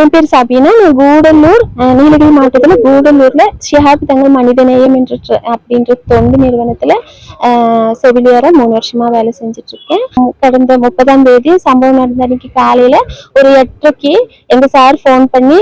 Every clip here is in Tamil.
என் பேர் சபீனா நான் கூடலூர் நீலகிரி மாவட்டத்தில் கூடலூர்ல ஷிஹாப் தங்கள் மனிதநேயம் என்ற அப்படின்ற தொண்டு நிறுவனத்தில் செவிலியரை மூணு வருஷமா வேலை செஞ்சுட்டு இருக்கேன் கடந்த முப்பதாம் தேதி சம்பவம் நடந்த அன்னைக்கு காலையில ஒரு எட்டரைக்கு எங்க சார் ஃபோன் பண்ணி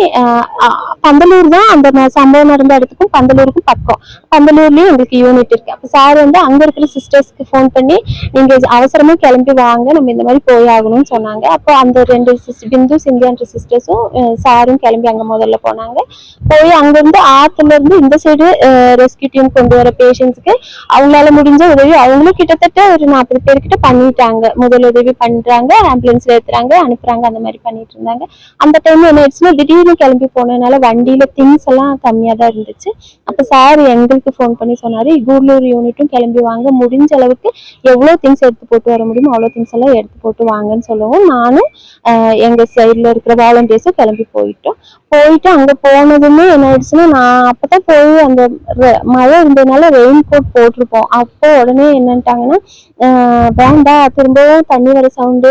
பந்தலூர் தான் அந்த சம்பவம் நடந்த இடத்துக்கும் பந்தலூருக்கும் பக்கம். பந்தலூர்லயும் எங்களுக்கு யூனிட் இருக்கு. அப்ப சார் வந்து அங்க இருக்கிற சிஸ்டர்ஸ்க்கு ஃபோன் பண்ணி நீங்க அவசரமா கிளம்பி வாங்க நம்ம இந்த மாதிரி போய் ஆகணும்னு சொன்னாங்க. அப்போ அந்த ரெண்டு சிஸ் பிந்து சிந்தியான்ற சிஸ்டர்ஸும் சாரும் கிளம்பி அங்க முதல்ல போனாங்க. போய் அங்கேருந்து ஆத்துல இருந்து இந்த சைடு ரெஸ்கியூ டீம் கொண்டு வர பேஷண்ட்ஸ்க்கு அவங்களால முடிஞ்ச உதவி அவங்களும் கிட்டத்தட்ட ஒரு நாற்பது பேர்கிட்ட பண்ணிட்டாங்க. முதல் உதவி பண்றாங்க ஆம்புலன்ஸ்ல ஏத்துறாங்க அனுப்புறாங்க அந்த மாதிரி பண்ணிட்டு இருந்தாங்க. அந்த டைம்ல என்ன ஆயிடுச்சுன்னா திடீர்னு கிளம்பி போனதுனால வண்டியில திங்ஸ் எல்லாம் கம்மியா தான் இருந்துச்சு. அப்ப சார் எங்களுக்கு ஃபோன் பண்ணி சொன்னாரு கூடலூர் யூனிட்டும் கிளம்பி வாங்க. முடிஞ்ச அளவுக்கு எவ்வளவு திங்ஸ் எடுத்து போட்டு வர முடியுமோ அவ்வளவு திங்ஸ் எல்லாம் எடுத்து போட்டு வாங்கன்னு சொல்லவும். நானும் எங்க சைட்ல இருக்கிற வாலண்டியர்ஸும் கிளம்பி போயிட்டோம். போயிட்டு அங்க போனதுமே என்ன ஆயிடுச்சுன்னா நான் அப்பதான் போய் அந்த மழை இருந்ததுனால ரெயின் கோட் போட்டிருப்போம். அப்போ உடனே என்னன்ட்டாங்கன்னா வேண்டா வேண்டாம் திரும்பவும் தண்ணி வர சவுண்டு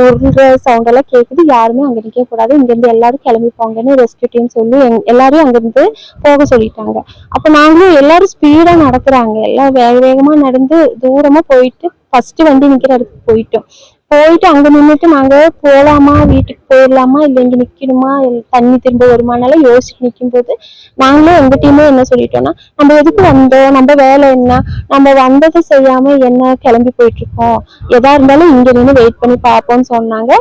உருள்ற சவுண்ட் எல்லாம் கேட்குது யாருமே அங்கே நிற்க கூடாது. இங்கேருந்து எல்லாரும் கிளம்பி போங்கன்னு ரெஸ்கியூ டீம் சொல்லி எங் எல்லாரையும் அங்கேருந்து போக சொல்லிட்டாங்க. அப்போ நாங்களும் எல்லாரும் ஸ்பீடாக நடக்கிறாங்க. எல்லாம் வேக வேகமாக நடந்து தூரமாக போயிட்டு ஃபர்ஸ்ட் வண்டி நிக்கிற இடத்துக்கு போயிட்டோம். போயிட்டு அங்க நின்னுட்டு நாங்க போலாமா வீட்டுக்கு போயிடலாமா இல்ல இங்க நிக்கணுமா தண்ணி திரும்ப வருமானாலும் யோசிச்சு நிக்கும் போது நாங்களும் எங்க டீமே என்ன சொல்லிட்டோம்னா நம்ம எதுக்கு வந்தோம்? நம்ம வேலை என்ன? நம்ம வந்ததை செய்யாம என்ன கிளம்பி போயிட்டு இருக்கோம்? எதா இருந்தாலும் இங்க நின்று வெயிட் பண்ணி பார்ப்போம்னு சொன்னாங்க.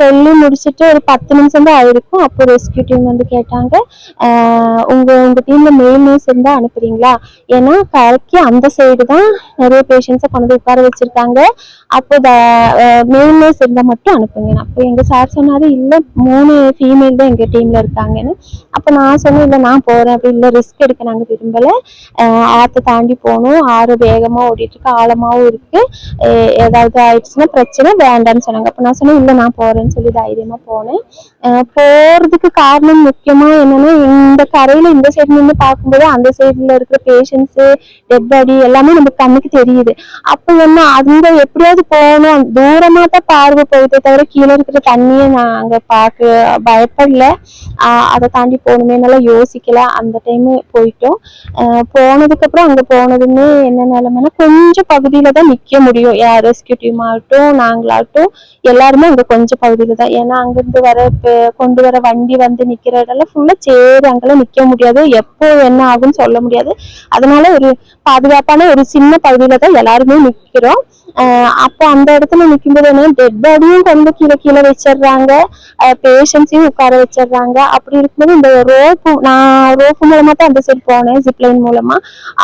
சொல்லி முடிச்சுட்டு ஒரு பத்து நிமிஷம் தான் ஆயிருக்கும். அப்போ ரெஸ்கியூ டீம் வந்து கேட்டாங்க உங்கள் உங்க உங்க டீம்ல மெயில் நியூஸ் இருந்தா அனுப்புறீங்களா? ஏன்னா கரைக்கு அந்த சைடு தான் நிறைய பேஷண்ட்ஸை கொண்டு வந்து உட்கார வச்சிருக்காங்க. அப்போ மெயில் நியூஸ் இருந்தா மட்டும் அனுப்புங்க. அப்போ எங்க சார் சொன்னாரு இல்ல மூணு ஃபீமேல் தான் எங்க டீம்ல இருக்காங்கன்னு. அப்போ நான் சொன்னேன் இல்ல நான் போறேன். அப்படி இல்ல ரிஸ்க் எடுக்க நாங்க விரும்பல. ஆற்றை தாண்டி போகணும். ஆறு வேகமா ஓடிட்டு இருக்கு ஆழமாவும் இருக்கு. ஏதாவது ஆயிடுச்சுன்னா பிரச்சனை வேண்டாம்னு சொன்னாங்க. அப்ப நான் சொன்னேன் இல்ல நான் போறேன்னு சொல்லி தைரியமா போனேன். போறதுக்கு காரணம் முக்கியமா என்னன்னா இந்த கரையில இந்த சைடு நின்று பார்க்கும்போது அந்த சைடுல இருக்கிற பேஷண்ட்ஸ் டெட் பாடி எல்லாமே நமக்கு கண்ணுக்கு தெரியுது. அப்ப என்ன அங்க எப்படியாவது போகணும். தூரமா தான் பார்வை போகுதே தவிர கீழே இருக்கிற தண்ணியை நான் அங்க பார்க்க பயப்படல. அதை தாண்டி போகணுமே நல்லா யோசிக்கல. அந்த டைம் போயிட்டோம். போனதுக்கு அப்புறம் அங்க போனதுமே என்ன நிலைமைனா கொஞ்சம் பகுதியில தான் நிக்க முடியும். ரெஸ்கியூ டீம் ஆகட்டும் நாங்களாகட்டும் எல்லாருமே அங்க கொஞ்சம் பகுதியில தான் ஏன்னா அங்கிருந்து வர கொண்டு வர வண்டி வந்து நிக்கிற இடம்லாம் ஃபுல்லா சேரு அங்கெல்லாம் நிக்க முடியாது. எப்போ என்ன ஆகும்னு சொல்ல முடியாது. அதனால ஒரு பாதுகாப்பான ஒரு சின்ன பகுதியில தான் எல்லாருமே நிக்கிறோம். அப்போ அந்த இடத்துல நிக்கும்போது என்ன டெட் பாடியும் கொண்டு கீழே கீழே வச்சிடுறாங்க. பேஷண்ட்ஸையும் உட்கார வச்சிடுறாங்க. அப்படி இருக்கும்போது இந்த ரோப்பு நான் ரோப்பு மூலமா தான் அந்த சைடு போனேன் ஜிப்லைன் மூலமா.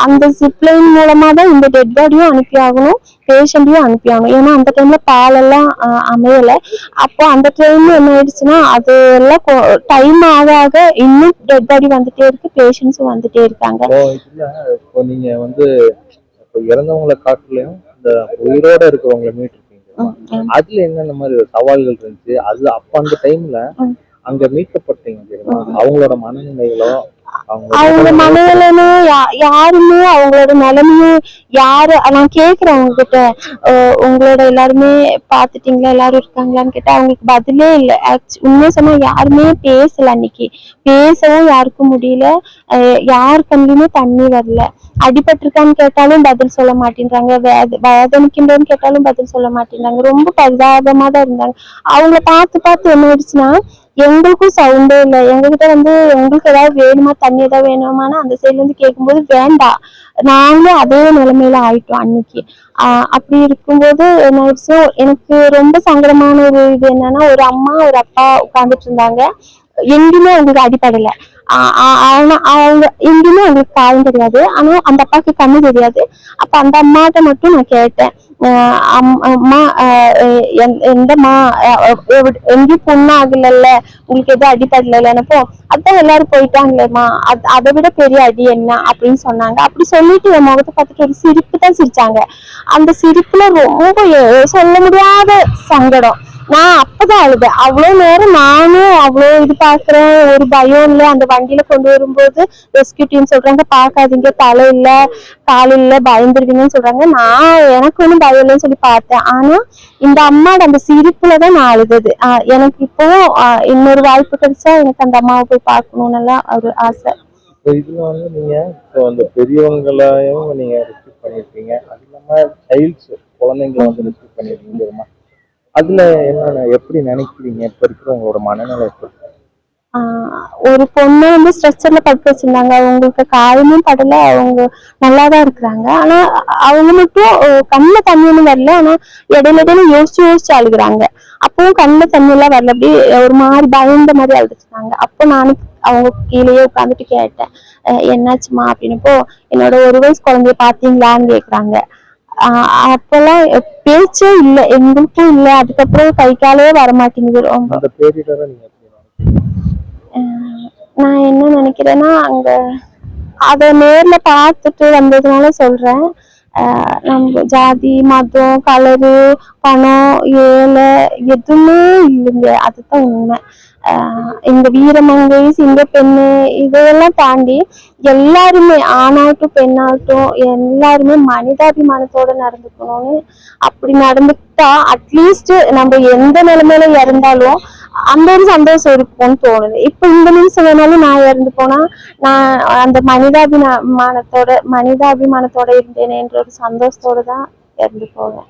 அந்த ஜிப்லைன் மூலமா தான் இந்த டெட் பாடியும் அனுப்பி ஆகணும் பேஷண்ட்டையும் அனுப்பி ஆகணும். ஏன்னா அந்த டைம்ல பாலெல்லாம் ஆஹ் அமையல. அப்போ அந்த டைம்ல என்ன ஆயிடுச்சுன்னா அது எல்லாம் டைம் ஆக ஆக இன்னும் டெட் பாடி வந்துட்டே இருக்கு பேஷண்ட்ஸும் வந்துட்டே இருக்காங்க. நீங்க வந்து இப்போ இறந்தவங்களை காட்டுலயும் இந்த உயிரோட இருக்கிறவங்களை மீட்டிருக்கீங்க. அதுல என்னென்ன மாதிரி சவால்கள் இருந்துச்சு அது அப்ப அந்த டைம்ல. அங்க மீட்கப்பட்டீங்க தெரியுமா அவங்களோட மனநிலைகளோ அவங்க மனநிலைன்னு யா- யாருமே அவங்களோட நிலைமையும் யாரு நான் கேக்குறேன் அவங்க கிட்ட உங்களோட எல்லாருமே பாத்துட்டீங்களா? எல்லாரும் இருக்காங்களான்னு கேட்டா அவங்களுக்கு பதிலே இல்ல. Actu- உண்மையா சொன்னா யாருமே பேசல அன்னைக்கு. பேசவும் யாருக்கும் முடியல. அஹ் யார் கண்ணுலயுமே தண்ணி வரல. அடிபட்டிருக்கான்னு கேட்டாலும் பதில் சொல்ல மாட்டேன்றாங்க. வேதனைக்கின்றன்னு கேட்டாலும் பதில் சொல்ல மாட்டேன்றாங்க. ரொம்ப பரிதாபமா தான் இருந்தாங்க. அவங்கள பார்த்து பார்த்து என்ன ஆயிடுச்சுன்னா எங்களுக்கும் சவுண்டே இல்லை. எங்ககிட்ட வந்து எங்களுக்கு ஏதாவது வேணுமா? தண்ணி ஏதாவது வேணுமானா அந்த சைட்ல இருந்து கேட்கும்போது வேண்டாம் நாங்களும் அதே நிலைமையில ஆயிட்டோம் அன்னைக்கு. ஆஹ் அப்படி இருக்கும்போது என்ன ஆயிடுச்சு? எனக்கு ரொம்ப சங்கடமான ஒரு இது என்னன்னா ஒரு அம்மா ஒரு அப்பா உட்கார்ந்துட்டு இருந்தாங்க. எங்கேயுமே அவங்களுக்கு அடிப்படையில ஆனா அவங்க எங்கேயுமே அவங்களுக்கு காயம் தெரியாது. ஆனா அந்த அப்பாவுக்கு கண்ணு தெரியாது. அப்ப அந்த அம்மாட்ட மட்டும் நான் கேட்டேன். ஆஹ் அம்- அம்மா ஆஹ் எந்த- எந்தம்மா எங்கேயும் பொண்ணு ஆகலல்ல? உங்களுக்கு எதுவும் அடிப்படலன்னப்போ அதான் எல்லாரும் போயிட்டாங்களேம்மா. அது அதை விட பெரிய அடி என்ன? அப்படின்னு சொன்னாங்க. அப்படி சொல்லிட்டு என் முகத்தை பார்த்துட்டு ஒரு சிரிப்பு தான் சிரிச்சாங்க. அந்த சிரிப்புல ரொம்ப சொல்ல முடியாத சங்கடம். நான் அப்பதான் அழுதேன். அவ்வளவு நேரம் நானும் அவ்வளோ இது பாக்குறேன் ஒரு பயம் இல்ல. அந்த வண்டியில கொண்டு வரும்போது ரெஸ்கியூ டீம் சொல்றாங்க பாக்காதீங்க தலை இல்ல கால் இல்ல பயந்துருவீங்கன்னு சொல்றாங்க. நான் எனக்கு ஒன்றும் பயம் இல்லைன்னு சொல்லி பார்த்தேன். ஆனா இந்த அம்மாவோட அந்த சிரிப்புலதான் நான் அழுதது. ஆஹ் எனக்கு இப்போ இன்னொரு வாய்ப்பு கிடைச்சா எனக்கு அந்த அம்மாவை போய் பார்க்கணும்னு எல்லாம் ஒரு ஆசை. இதுல வந்து நீங்க இப்போ அந்த பெரியவங்களையும் நீங்க ரெஸ்கியூ பண்ணிருக்கீங்க. அது இல்லாம சைல்ட்ஸ் குழந்தைங்களை வந்து ரெஸ்கியூ பண்ணிருக்கீங்க. அதுல என்னென்ன எப்படி நினைக்கிறீங்க? இப்ப இருக்கிறவங்களோட மனநிலை எப்படி? ஆஹ் ஒரு பொண்ணு வந்து ஸ்ட்ரெச்சர்ல படுத்து வச்சிருந்தாங்க. அவங்களுக்கு காயமும் படல. அவங்க நல்லாதான் இருக்கிறாங்க. ஆனா அவங்க மட்டும் அஹ் தண்ணி ஒன்றும் வரல. ஆனா இடையில இடையில யோசிச்சு யோசிச்சு அழுகுறாங்க. அப்பவும் கண்ணுல தண்ணி எல்லாம் வரல. அப்படியே ஒரு மாதிரி பயந்த மாதிரி அழுதுச்சுனாங்க அப்போ நானும் அவங்க கீழேயே உட்காந்துட்டு கேட்டேன். என்னாச்சுமா அப்படின்னப்போ என்னோட ஒரு வயசு குழந்தைய பாத்தீங்களான்னு கேக்குறாங்க. அப்பெல்லாம் பேச்சே இல்லை எங்களுக்கும் இல்லை. அதுக்கப்புறம் கை காலே வர மாட்டேங்குது ரொம்ப. நான் என்ன நினைக்கிறேன்னா அங்க அத நேர்ல பார்த்துட்டு வந்ததுனால சொல்றேன். நம்ம ஜாதி மதம் கலரு பணம் ஏழை எதுவுமே இல்லைங்க. அதுதான் உண்மை. இந்த வீரமங்கை சிங்க பெண்ணு இதையெல்லாம் தாண்டி எல்லாருமே ஆணாகட்டும் பெண்ணாகட்டும் எல்லாருமே மனிதாபிமானத்தோட நடந்துக்கணும்னு அப்படி நடந்துக்கிட்டா அட்லீஸ்ட் நம்ம எந்த நிலைமையில இறந்தாலும் அந்த ஒரு சந்தோஷம் இருக்கும்னு தோணுது. இப்ப இந்த நிமிஷம் வேணாலும் நான் இறந்து போனா நான் அந்த மனிதாபிமானத்தோட மனிதாபிமானத்தோட இருந்தேனேன்ற ஒரு சந்தோஷத்தோட தான் இறந்து போவேன்.